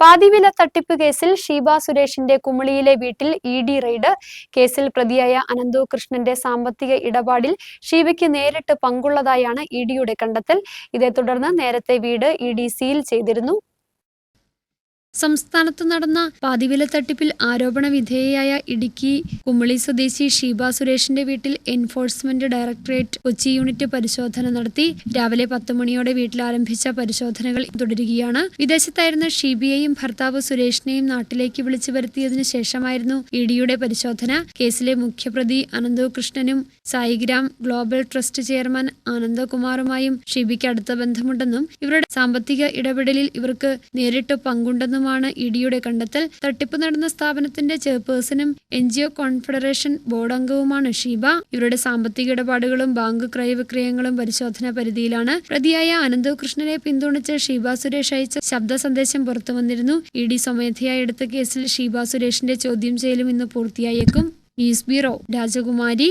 പാതിവില തട്ടിപ്പ് കേസിൽ ഷീബ സുരേഷിന്റെ കുമളിയിലെ വീട്ടിൽ ഇ ഡി റെയ്ഡ്. കേസിൽ പ്രതിയായ അനന്തു കൃഷ്ണന്റെ സാമ്പത്തിക ഇടപാടിൽ ഷീബയ്ക്ക് നേരിട്ട് പങ്കുള്ളതായാണ് ഇ ഡിയുടെ കണ്ടെത്തൽ. ഇതേ തുടർന്ന് നേരത്തെ വീട് ഇ ഡി സീൽ ചെയ്തിരുന്നു. സംസ്ഥാനത്ത് നടന്ന പാതിവില തട്ടിപ്പിൽ ആരോപണ വിധേയയായ ഇടുക്കി കുമളി സ്വദേശി ഷീബ സുരേഷിന്റെ വീട്ടിൽ എൻഫോഴ്സ്മെന്റ് ഡയറക്ടറേറ്റ് കൊച്ചി യൂണിറ്റ് പരിശോധന നടത്തി. രാവിലെ പത്ത് മണിയോടെ വീട്ടിൽ ആരംഭിച്ച പരിശോധനകൾ തുടരുകയാണ്. വിദേശത്തായിരുന്ന ഷീബിയെയും ഭർത്താവ് സുരേഷിനെയും നാട്ടിലേക്ക് വിളിച്ചു വരുത്തിയതിനു ശേഷമായിരുന്നു ഇ ഡിയുടെ പരിശോധന. കേസിലെ മുഖ്യപ്രതി അനന്തകൃഷ്ണനും സായിഗ്രാം ഗ്ലോബൽ ട്രസ്റ്റ് ചെയർമാൻ ആനന്ദകുമാറുമായും ഷീബിക്ക് അടുത്ത ബന്ധമുണ്ടെന്നും ഇവരുടെ സാമ്പത്തിക ഇടപെടലിൽ ഇവർക്ക് നേരിട്ട് പങ്കുണ്ടെന്നുമാണ് ഇ ഇഡിയുടെ കണ്ടെത്തൽ. തട്ടിപ്പ് നടന്ന സ്ഥാപനത്തിന്റെ ചെയർപേഴ്സണും N G O confederation board അംഗവുമാണ് Sheeba. ഇവരുടെ സാമ്പത്തിക ഇടപാടുകളും ബാങ്ക് ക്രയവിക്രയങ്ങളും പരിശോധനാ പരിധിയിലാണ്. പ്രതിയായ അനന്തകൃഷ്ണനെ പിന്തുണച്ച് ഷീബ സുരേഷ് അയച്ച ശബ്ദ സന്ദേശം പുറത്തു വന്നിരുന്നു. ഇ ഡി സ്വമേധയാ എടുത്ത കേസിൽ ഷീബ സുരേഷിന്റെ ചോദ്യം ചെയ്യലും ഇന്ന് പൂർത്തിയായേക്കും. ന്യൂസ് ബ്യൂറോ രാജകുമാരി